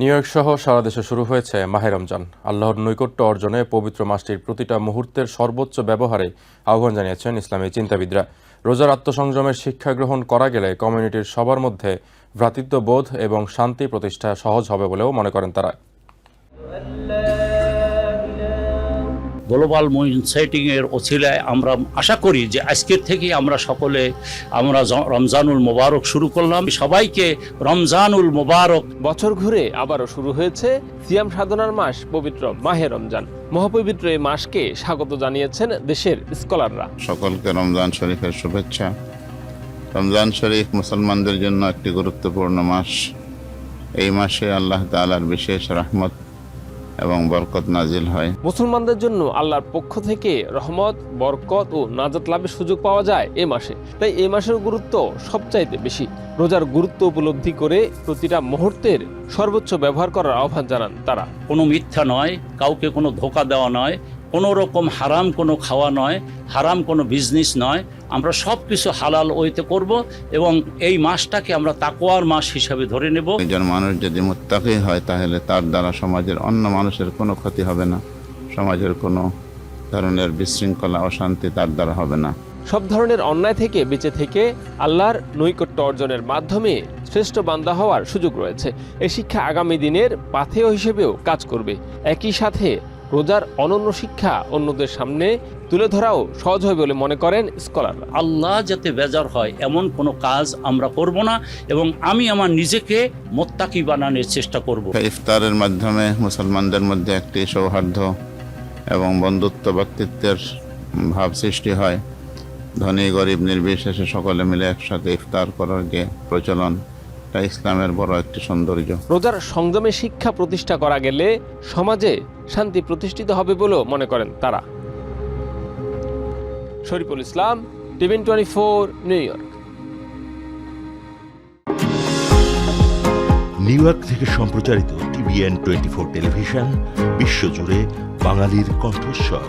New York সহ সারা দেশে শুরু হয়েছে মাহে রমজান। আল্লাহর নৈকট্য অর্জনে পবিত্র মাসটির প্রতিটা মুহূর্তের সর্বোচ্চ ব্যবহারে আহ্বান জানিয়েছেন ইসলামী চিন্তাবিদরা। রোজার আত্মসংযমের শিক্ষা গ্রহণ করা গেলে কমিউনিটির সবার মধ্যে ভ্রাতৃত্ববোধ এবং শান্তি প্রতিষ্ঠা সহজ হবে বলেও মনে করেন তারা। গ্লোবাল সেটিং এর ওসিলায় আমরা আশা করি যে আজকের থেকে আমরা সকলে আমরা রমজানুল মোবারক শুরু করলাম। সবাইকে রমজানুল মোবারক। বছর ঘুরে আবারও শুরু হয়েছে সিয়াম সাধনার মাস পবিত্র মাহে রমজান। মহাপবিত্র এই মাসকে স্বাগত জানিয়েছেন দেশের স্কলাররা। সকলকে রমজান শরীফের শুভেচ্ছা। রমজান শরীফ মুসলমানদের জন্য একটি গুরুত্বপূর্ণ মাস। এই মাসে আল্লাহ তাআলার বিশেষ রহমত এবং বরকত নাজিল হয়। মুসলমানদের জন্য আল্লাহর পক্ষ থেকে রহমত বরকত ও নাজাত লাভের সুযোগ পাওয়া যায় এ মাসে। তাই এ মাসের গুরুত্ব সবচাইতে বেশি। রোজার গুরুত্ব উপলব্ধি করে প্রতিটা মুহূর্তের সর্বোচ্চ ব্যবহার করার আহ্বান জানান তারা। কোনো মিথ্যা নয় কাউকে কোনো ধোকা দেওয়া নয় কোনো রকম হারাম কোনো খাওয়া নয় হারাম কোনো বিজনেস নয়। আমরা সব কিছু হালাল ওইতে করব এবং এই মাসটাকে আমরা তাকোয়ার মাস হিসাবে ধরে নেব। একজন মানুষ যদি মুত্তাকি হয় তাহলে তার দ্বারা সমাজের অন্য মানুষের কোনো ক্ষতি হবে না। সমাজের কোনো ধরনের বিশৃঙ্খলা অশান্তি তার দ্বারা হবে না। সব ধরনের অন্যায় থেকে বেঁচে থেকে আল্লাহর নৈকট্য অর্জনের মাধ্যমে শ্রেষ্ঠ বান্দা হওয়ার সুযোগ রয়েছে। এই শিক্ষা আগামী দিনের পাথেয় হিসেবেও কাজ করবে। একই সাথে রোজার অনন্য শিক্ষা অন্যদের সামনে তুলে ধরাও সহজ হয় বলে মনে করেন স্কলাররা। আল্লাহ যাতে বেজার হয় এমন কোনো কাজ আমরা করব না এবং আমি আমার নিজেকে মোত্তাকি বানানোর চেষ্টা করব। ইফতারের মাধ্যমে মুসলমানদের মধ্যে একটি সৌহার্দ্য এবং বন্ধুত্ব ব্যক্তিত্বের ভাব সৃষ্টি হয়। ধনী গরিব নির্বিশেষে সকলে মিলে একসাথে ইফতার করার যে প্রচলন এটা ইসলামের বড় একটি সৌন্দর্য। রোজার সংযমে শিক্ষা প্রতিষ্ঠা করা গেলে সমাজে শান্তি প্রতিষ্ঠিত হবে বলেও মনে করেন তারা। Shariful Islam TVN twenty four New York. New York থেকে সম্প্রচারিত টিভিএন টোয়েন্টি ফোর টেলিভিশন বিশ্বজুড়ে বাঙালির কণ্ঠস্বর।